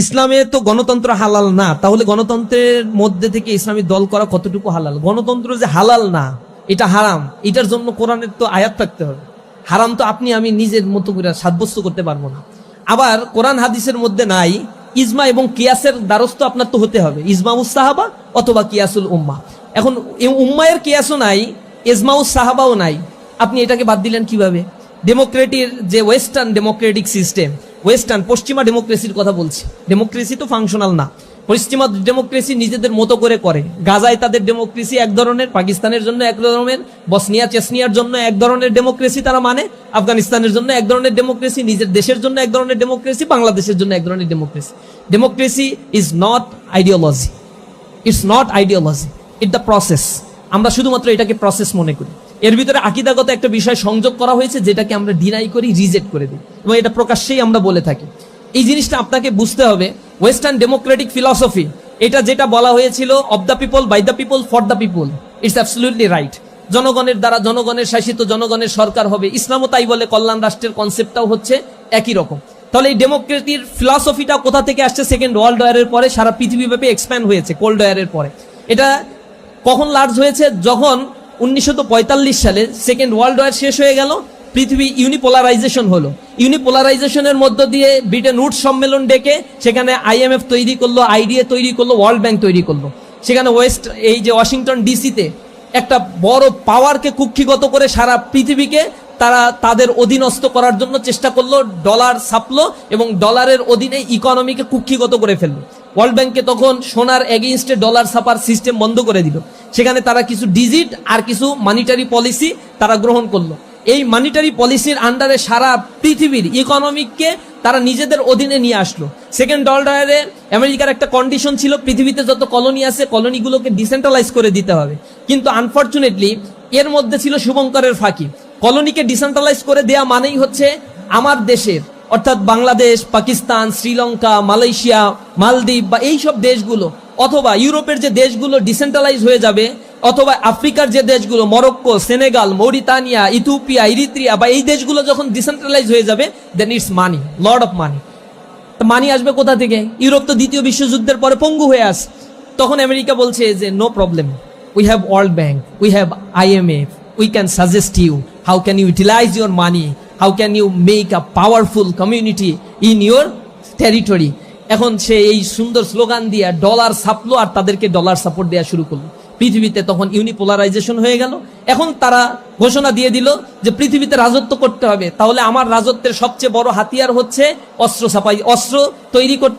ইসলামে তো গণতন্ত্র হালাল না, তাহলে গণতন্ত্রের মধ্যে থেকে ইসলামী দল করা কতটুকু হালাল? গণতন্ত্র যে হালাল না, এটা হারাম। এটার জন্য কোরআনের তো আয়াত থাকতে হবে। হারাম তো আপনি, আমি নিজের মতো করে সাব্যস্ত করতে পারব না। আবার কোরআন হাদিসের মধ্যে নাই, ইজমা এবং কিয়াসের দ্বারস্থ আপনার তো হতে হবে। ইজমাউস সাহাবা অথবা কিয়াসুল উম্মা। এখন উম্মায়ের কিয়াসও নাই, ইজমাউস সাহাবাও নাই। আপনি এটাকে বাদ দিলেন কীভাবে? ডেমোক্রেটির যে ওয়েস্টার্ন ডেমোক্রেটিক সিস্টেম ওয়েস্টার্ন পশ্চিমা ডেমোক্রেসির কথা বলছি। ডেমোক্রেসি তো ফাংশনাল না। পশ্চিমা ডেমোক্রেসি নিজেদের মতো করে করে। গাজায় তাদের ডেমোক্রেসি এক ধরনের, পাকিস্তানের জন্য এক ধরনের, বসনিয়া, চেসনিয়ার জন্য এক ধরনের ডেমোক্রেসি তারা মানে আফগানিস্তানের জন্য এক ধরনের ডেমোক্রেসি নিজের দেশের জন্য এক ধরনের ডেমোক্রেসি বাংলাদেশের জন্য এক ধরনের democracy democracy is not ideology it's not ideology it the process আমরা শুধুমাত্র এটাকে প্রসেস মনে করি। এর ভিতরে আকিদাগত একটা বিষয় সংযোগ করা হয়েছে, যেটাকে আমরা ডিনাই করি রিজেক্ট করে দিই। এবং এটা প্রকাশ্যেই আমরা বলে থাকি। এই জিনিসটা আপনাকে বুঝতে হবে ওয়েস্টার্ন ডেমোক্রেটিক ফিলসফি এটা যেটা বলা হয়েছিল of the people by the people for the people it's absolutely right জনগণের দ্বারা জনগণের শাসিত জনগণের সরকার হবে, ইসলামও তাই বলে, কল্যাণ রাষ্ট্রের কনসেপ্টটাও হচ্ছে একই রকম। তাহলে এই ডেমোক্রেটির ফিলসফিটা কোথা থেকে আসছে? সেকেন্ড ওয়ার্ল্ড ওয়ারের পরে, সারা পৃথিবীব্যাপী এক্সপ্যান্ড হয়েছে কোল্ড ওয়ারের পরে। এটা কখন লার্জ হয়েছে? যখন উনিশশো পঁয়তাল্লিশ সালে সেকেন্ড ওয়ার্ল্ড ওয়ার শেষ হয়ে গেল, পৃথিবী ইউনিপোলারাইজেশন হলো। ইউনিপোলারাইজেশনের মধ্য দিয়ে ব্রিটেন উড সম্মেলন ডেকে সেখানে আইএমএফ তৈরি করল, আইডিএ তৈরি করল, ওয়ার্ল্ড ব্যাংক তৈরি করল। সেখানে ওয়েস্ট, এই যে ওয়াশিংটন ডিসিতে একটা বড় পাওয়ারকে কুক্ষিগত করে সারা পৃথিবীকে তারা তাদের অধীনস্থ করার জন্য চেষ্টা করল, ডলার ছাপলো এবং ডলারের অধীনে ইকোনমিকে কুক্ষিগত করে ফেলল। ওয়ার্ল্ড ব্যাংকে তখন সোনার এগেইনস্টে ডলার ছাপার সিস্টেম বন্ধ করে দিল। সেখানে তারা কিছু ডিজিট আর কিছু মানিটারি পলিসি তারা গ্রহণ করল। এই মানিটারি পলিসির আন্ডারে সারা পৃথিবীর ইকোনমিককে তারা নিজেদের অধীনে নিয়ে আসলো। সেকেন্ড ডলারে আমেরিকার একটা কন্ডিশন ছিল, পৃথিবীতে যত কলোনি আছে কলোনিগুলোকে ডিসেন্ট্রালাইজ করে দিতে হবে। কিন্তু আনফর্চুনেটলি এর মধ্যে ছিল শুভঙ্করের ফাঁকি। কলোনিকে ডিসেন্ট্রালাইজ করে দেয়া মানেই হচ্ছে আমার দেশের, অর্থাৎ বাংলাদেশ, পাকিস্তান, শ্রীলঙ্কা, মালয়েশিয়া, মালদ্বীপ বা এই সব দেশগুলো অথবা ইউরোপের যে দেশগুলো ডিসেন্ট্রালাইজ হয়ে যাবে, অথবা আফ্রিকার যে দেশগুলো, Morocco, Senegal, Mauritania, Ethiopia, Eritrea বা এই দেশগুলো যখন ডিসেন্ট্রালাইজ হয়ে যাবে then it's money lord of money money আসবে কোথা থেকে? ইউরোপ তো দ্বিতীয় বিশ্বযুদ্ধের পরে পঙ্গু হয়ে আস। তখন আমেরিকা বলছে যে no problem we have world bank we have IMF we can suggest you how can you utilize your money how can you make a powerful community in your territory এখন সে এই সুন্দর স্লোগান দিয়ে dollar ছাপলো আর তাদেরকে dollar support দেওয়া শুরু করল। পৃথিবীতে তখন ইউনিপোলারাইজেশন হয়ে গেল। এখন তারা ঘোষণা দিয়ে দিল যে পৃথিবীতে রাজত্ব করতে হবে। তাহলে আমার রাজত্বের সবচেয়ে বড় হাতিয়ার হচ্ছে অস্ত্র ছাপাই অস্ত্র তৈরি করতে